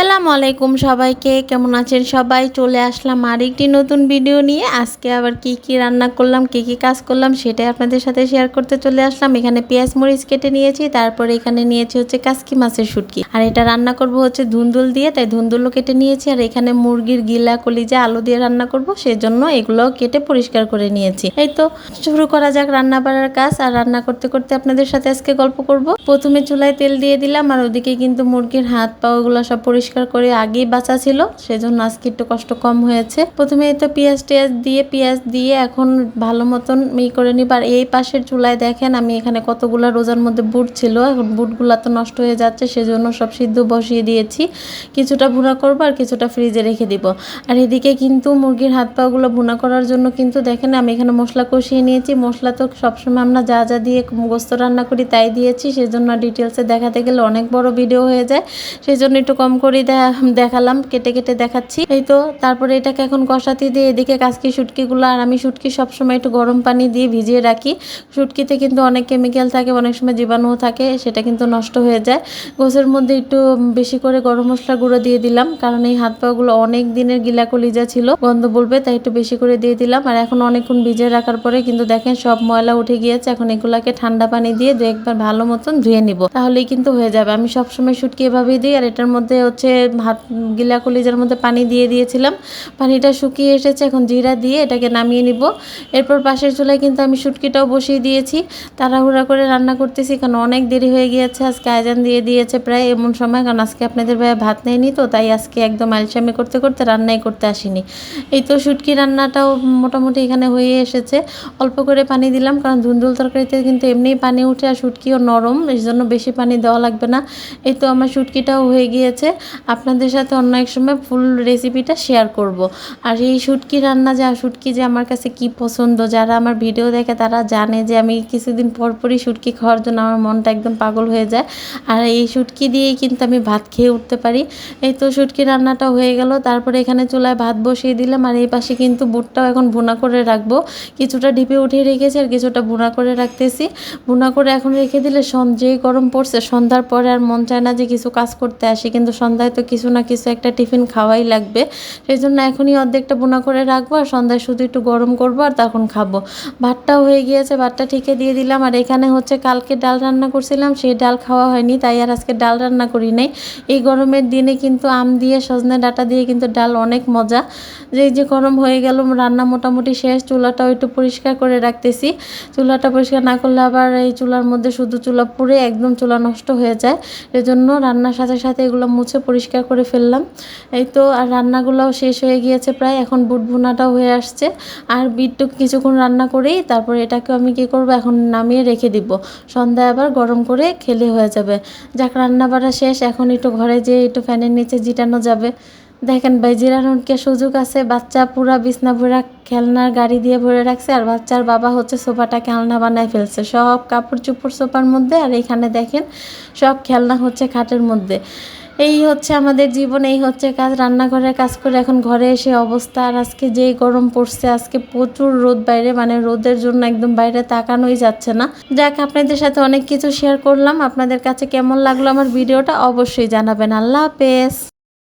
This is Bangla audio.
tal আসসালামু আলাইকুম সবাইকে, কেমন আছেন সবাই? চলে আসলাম আরেকটি নতুন ভিডিও নিয়ে। আজকে আবার কি কি রান্না করলাম, কি কি কাজ করলাম সেটাই আপনাদের সাথে শেয়ার করতে চলে আসলাম। এখানে পেঁয়াজ মরিচ কেটে নিয়েছি, তারপরে এখানে নিয়েছি হচ্ছে কাসকি মাছের শুটকি। আর এটা রান্না করব হচ্ছে ধুন্দুল দিয়ে, তাই ধুন্দুলও কেটে নিয়েছি। আর এখানে মুরগির গিলা, কলিজা, আলু দিয়ে রান্না করব, সেজন্য এগুলো কেটে পরিষ্কার করে নিয়েছি। এই তো শুরু করা যাক রান্না বাড়ার কাজ। আর রান্না করতে করতে আপনাদের সাথে আজকে গল্প করব। প্রথমে চুলায় তেল দিয়ে দিলাম, আর ওদিকে কিন্তু মুরগির হাত পা ওগুলো সব পরিষ্কার করে আগেই বাঁচা ছিল, সেজন্য আজকে একটু কষ্ট কম হয়েছে। প্রথমে তো পেঁয়াজ টেয়াজ দিয়ে, পেঁয়াজ দিয়ে এখন ভালো মতন ই করে নিব। আর এই পাশের চুলায় দেখেন, আমি এখানে কতগুলো রোজার মধ্যে বুট ছিল, এখন বুটগুলো তো নষ্ট হয়ে যাচ্ছে, সেজন্য সব সিদ্ধ বসিয়ে দিয়েছি। কিছুটা ভুনা করব আর কিছুটা ফ্রিজে রেখে দিব। আর এদিকে কিন্তু মুরগির হাত পাগুলো ভুনা করার জন্য কিন্তু দেখেন, আমি এখানে মশলা কষিয়ে নিয়েছি। মশলা তো সবসময় আমরা যা যা দিয়ে গোস্ত রান্না করি তাই দিয়েছি, সেজন্য ডিটেলসে দেখাতে গেলে অনেক বড় ভিডিও হয়ে যায়। সেই জন্য একটু কম করে দেখালাম, কেটে কেটে দেখাচ্ছি। এই তো, তারপরে এটাকে এখন কষাতে দিয়ে এদিকে কাজকি শুটকিগুলো, আর আমি শুটকি সবসময় একটু গরম পানি দিয়ে ভিজিয়ে রাখি। শুটকিতে কিন্তু অনেক কেমিক্যাল থাকে, অনেক সময় জীবাণুও থাকে, সেটা কিন্তু নষ্ট হয়ে যায়। গোসের মধ্যে একটু বেশি করে গরম মশলা গুঁড়ো দিয়ে দিলাম, কারণ এই হাত পাগুলো অনেক দিনের গিলা কলিজা ছিল, গন্ধ বলবে, তাই একটু বেশি করে দিয়ে দিলাম। আর এখন অনেকক্ষণ ভিজে রাখার পরে কিন্তু দেখেন সব ময়লা উঠে গিয়েছে, এখন এগুলাকে ঠান্ডা পানি দিয়ে দু একবার ভালো মতন ধুয়ে নিব। তাহলেই কিন্তু হয়ে যাবে। আমি সবসময় শুটকি এভাবেই দিই, আর এটার মধ্যে হচ্ছে হাত গিলা কলিজার মধ্যে পানি দিয়ে দিয়েছিলাম। পানিটা শুকিয়ে এসেছে, এখন জিরা দিয়ে এটাকে নামিয়ে নিব। এরপর পাশের চুলায় কিন্তু আমি শুটকিটাও বসিয়ে দিয়েছি। তাড়াহুড়া করে রান্না করতেছি, কারণ অনেক দেরি হয়ে গিয়েছে। আজকে আয়োজন দিয়ে দিয়েছে প্রায় এমন সময়, কারণ আজকে আপনাদের ভাইয়া ভাত নেয়নি তো, তাই আজকে একদম আলসামি করতে করতে রান্নাই করতে আসিনি। এই তো শুটকি রান্নাটাও মোটামুটি এখানে হয়ে এসেছে। অল্প করে পানি দিলাম, কারণ ধুন্দুল তরকারিতে কিন্তু এমনিই পানি উঠে আর শুটকিও নরম এই জন্য বেশি পানি দেওয়া লাগবে না। এই তো আমার শুটকিটাও হয়ে গিয়েছে। আপনাদের সাথে অন্য এক সময় ফুল রেসিপিটা শেয়ার করব। আর এই শুটকি রান্না যা, শুটকি যে আমার কাছে কি পছন্দ, যারা আমার ভিডিও দেখে তারা জানে যে আমি কিছুদিন পরপরই শুটকি খাওয়ার জন্য আমার মনটা একদম পাগল হয়ে যায়। আর এই শুটকি দিয়েই কিন্তু আমি ভাত খেয়ে উঠতে পারি। এই তো শুটকি রান্নাটা হয়ে গেল, তারপরে এখানে চুলায় ভাত বসিয়ে দিলাম। আর এই পাশে কিন্তু বুটটাও এখন ভুনা করে রাখব। কিছুটা ডিপে উঠিয়ে রেখেছি আর কিছুটা ভুনা করে রাখতেছি। ভুনা করে এখন রেখে দিলে যেই গরম পড়ছে, সন্ধ্যার পরে আর মন চায় না যে কিছু কাজ করতে আসি। কিন্তু সন্ধ্যায় তো কিছু না কিছু একটা টিফিন খাওয়াই লাগবে। সেই জন্য এখনই অর্ধেকটা বোনা করে রাখব আর সন্ধ্যায় শুধু একটু গরম করব আর তখন খাব। ভাতটাও হয়ে গিয়েছে, ভাতটা ঠিকে দিয়ে দিলাম। আর এখানে হচ্ছে কালকে ডাল রান্না করছিলাম, সেই ডাল খাওয়া হয়নি, তাই আর আজকে ডাল রান্না করি নাই। এই গরমের দিনে কিন্তু আম দিয়ে, সজনে ডাটা দিয়ে কিন্তু ডাল অনেক মজা। যে যে গরম হয়ে গেল, রান্না মোটামুটি শেষ, চুলাটাও একটু পরিষ্কার করে রাখতেছি। চুলাটা পরিষ্কার না করলে আবার এই চুলার মধ্যে শুধু চুলা পুড়ে একদম চুলা নষ্ট হয়ে যায়। এজন্য রান্নার সাথে সাথে এগুলো মুছে পরিষ্কার করে ফেললাম। এই তো আর রান্নাগুলোও শেষ হয়ে গিয়েছে প্রায়, এখন বুট ভুনাটাও হয়ে আসছে। আর বিটটু কিছুক্ষণ রান্না করেই তারপর এটাকে আমি কি করব, এখন নামিয়ে রেখে দিব। সন্ধ্যায় আবার গরম করে খেলে হয়ে যাবে। যাক রান্না বাড়া শেষ, এখন একটু ঘরে যেয়ে একটু ফ্যানের নিচে জিটানো যাবে। দেখেন ভাই জিরানোকে সুযোগ আছে? বাচ্চা পুরা বিছনা ভরা, খেলনার গাড়ি দিয়ে ভরে রাখছে, আর বাচ্চার বাবা হচ্ছে সোফাটা খেলনা বানায় ফেলছে। সব কাপড় চুপড় সোফার মধ্যে, আর এখানে দেখেন, সব খেলনা হচ্ছে খাটের মধ্যে। এই হচ্ছে আমাদের জীবন, এই হচ্ছে কাজ, রান্নাঘরের কাজ করে এখন ঘরে এসে অবস্থা। আর আজকে যেই গরম পড়ছে, আজকে প্রচুর রোদ বাইরে মানে রোদের জন্য একদম বাইরে তাকানোই যাচ্ছে না। যাক, আপনাদের সাথে অনেক কিছু শেয়ার করলাম। আপনাদের কাছে কেমন লাগল আমার ভিডিওটা অবশ্যই জানাবেন। আল্লাহ হাফেজ।